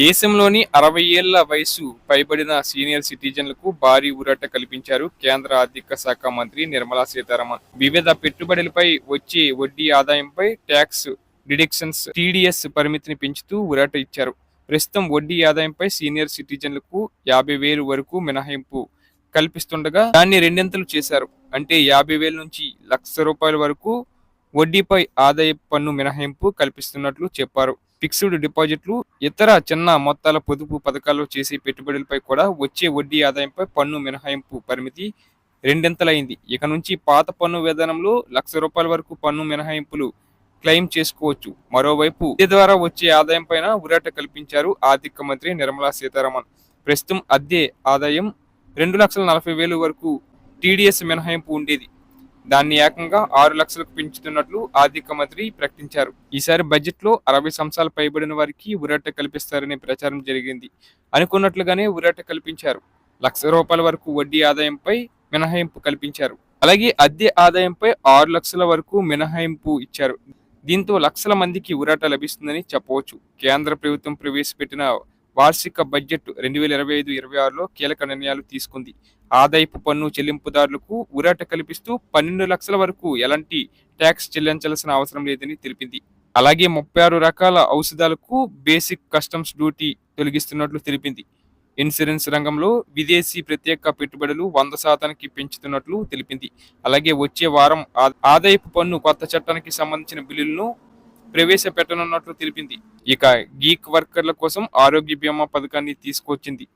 దేశంలోని అరవై ఏళ్ళ వయసు పైబడిన సీనియర్ సిటిజన్లకు భారీ ఊరట కల్పించారు కేంద్ర ఆర్థిక శాఖ మంత్రి నిర్మలా సీతారామన్. వివిధ పెట్టుబడులపై వచ్చే వడ్డీ ఆదాయంపై ట్యాక్స్ డిడక్షన్స్ టీడీఎస్ పరిమితిని పెంచుతూ ఊరట ఇచ్చారు. ప్రస్తుతం వడ్డీ ఆదాయంపై సీనియర్ సిటిజన్లకు యాభై వేలు వరకు మినహాయింపు కల్పిస్తుండగా దాన్ని రెండింతలు చేశారు. అంటే యాభై వేల నుంచి లక్ష రూపాయల వరకు వడ్డీపై ఆదాయ పన్ను మినహాయింపు కల్పిస్తున్నట్లు చెప్పారు. ఫిక్స్డ్ డిపాజిట్లు ఇతర చిన్న మొత్తాల పొదుపు పథకాల్లో చేసే పెట్టుబడులపై కూడా వచ్చే వడ్డీ ఆదాయంపై పన్ను మినహాయింపు పరిమితి రెండింతలైంది. ఇక నుంచి పాత పన్ను విధానంలో లక్ష రూపాయల వరకు పన్ను మినహాయింపులు క్లెయిమ్ చేసుకోవచ్చు. మరోవైపు ఇది ద్వారా వచ్చే ఆదాయం పైన ఉరాట కల్పించారు ఆర్థిక మంత్రి నిర్మలా సీతారామన్. ప్రస్తుతం అద్దె ఆదాయం రెండు లక్షల నలభై వేలు వరకు టీడీఎస్ మినహాయింపు ఉండేది. దాన్ని ఏకంగా ఆరు లక్షలకు పెంచుతున్నట్లు ఆర్థిక మంత్రి ప్రకటించారు. ఈసారి బడ్జెట్లో అరవై సంవత్సరాలు పైబడిన వారికి ఉరాట కల్పిస్తారనే ప్రచారం జరిగింది. అనుకున్నట్లుగానే ఉరాట కల్పించారు. లక్ష రూపాయల వరకు వడ్డీ ఆదాయంపై మినహాయింపు కల్పించారు. అలాగే అద్దె ఆదాయంపై ఆరు లక్షల వరకు మినహాయింపు ఇచ్చారు. దీంతో లక్షల మందికి ఉరాట లభిస్తుందని చెప్పవచ్చు. కేంద్ర ప్రభుత్వం ప్రవేశపెట్టిన వార్షిక బడ్జెట్ రెండు వేల ఇరవై ఐదు ఇరవై ఆరులో కీలక నిర్ణయాలు తీసుకుంది. ఆదాయపు పన్ను చెల్లింపుదారులకు ఉరాట కల్పిస్తూ పన్నెండు లక్షల వరకు ఎలాంటి ట్యాక్స్ చెల్లించాల్సిన అవసరం లేదని తెలిపింది. అలాగే ముప్పై ఆరు రకాల ఔషధాలకు బేసిక్ కస్టమ్స్ డ్యూటీ తొలగిస్తున్నట్లు తెలిపింది. ఇన్సూరెన్స్ రంగంలో విదేశీ ప్రత్యేక పెట్టుబడులు వంద శాతానికి పెంచుతున్నట్లు తెలిపింది. అలాగే వచ్చే వారం ఆ- ఆదాయపు పన్ను కొత్త చట్టానికి సంబంధించిన బిల్లులను ప్రవేశపెట్టనున్నట్లు తెలిపింది. ఇక గీక్ వర్కర్ల కోసం ఆరోగ్య బీమా పథకాన్ని తీసుకొచ్చింది.